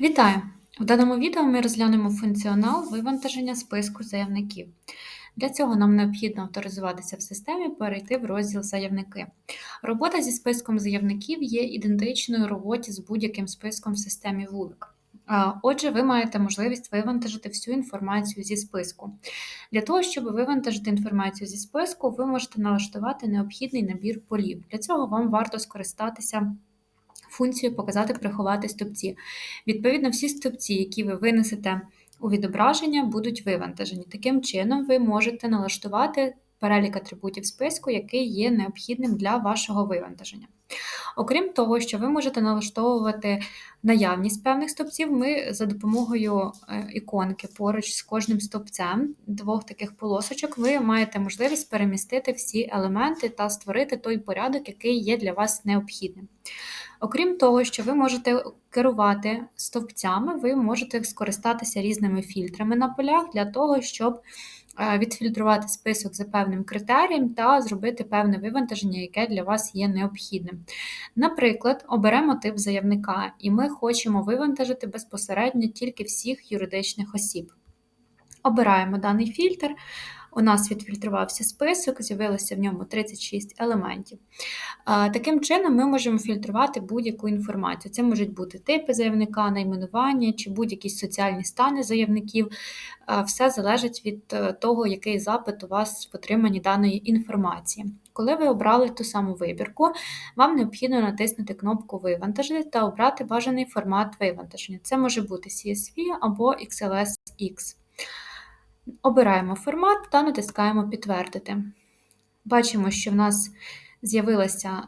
Вітаю! В даному відео ми розглянемо функціонал вивантаження списку заявників. Для цього нам необхідно авторизуватися в системі, перейти в розділ Заявники. Робота зі списком заявників є ідентичною роботі з будь-яким списком в системі Вулик. Отже, ви маєте можливість вивантажити всю інформацію зі списку. Для того, щоб вивантажити інформацію зі списку, ви можете налаштувати необхідний набір полів. Для цього вам варто скористатися функцію Показати приховати стовпці. Відповідно, всі стовпці, які ви винесете у відображення, будуть вивантажені. Таким чином, ви можете налаштувати перелік атрибутів списку, який є необхідним для вашого вивантаження. Окрім того, що ви можете налаштовувати наявність певних стовпців, ми за допомогою е, іконки поруч з кожним стовпцем двох таких полосочок, ви маєте можливість перемістити всі елементи та створити той порядок, який є для вас необхідним. Окрім того, що ви можете керувати стовпцями, ви можете скористатися різними фільтрами на полях для того, щоб е, відфільтрувати список за певним критерієм та зробити певне вивантаження, яке для вас є необхідним. Наприклад, оберемо тип заявника, і ми хочемо вивантажити безпосередньо тільки всіх юридичних осіб. Обираємо даний фільтр. У нас відфільтрувався список, з'явилося в ньому 36 елементів. Таким чином, ми можемо фільтрувати будь-яку інформацію. Це можуть бути типи заявника, найменування чи будь-які соціальні стани заявників. Все залежить від е, того, який запит у вас в отриманні даної інформації. Коли ви обрали ту саму вибірку, вам необхідно натиснути кнопку Вивантажити та обрати бажаний формат вивантаження. Це може бути CSV або XLSX. Обираємо формат та натискаємо Підтвердити. Бачимо, що в нас з'явилося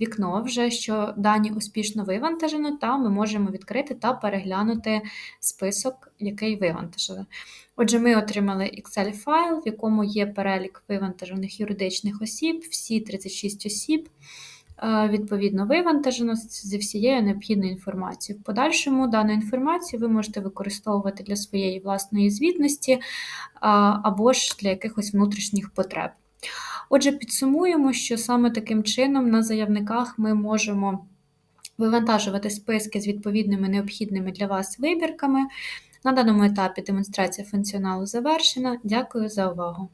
вікно, вже що дані успішно вивантажено, та ми можемо відкрити та переглянути список, який вивантажили. Отже, ми отримали Excel-файл, в якому є перелік вивантажених юридичних осіб, всі 36 осіб. Відповідно, вивантажено зі всією необхідною інформацією. В подальшому дану інформацію ви можете використовувати для своєї власної звітності або ж для якихось внутрішніх потреб. Отже, підсумуємо, що саме таким чином на заявниках ми можемо вивантажувати списки з відповідними необхідними для вас вибірками. На даному етапі демонстрація функціоналу завершена. Дякую за увагу!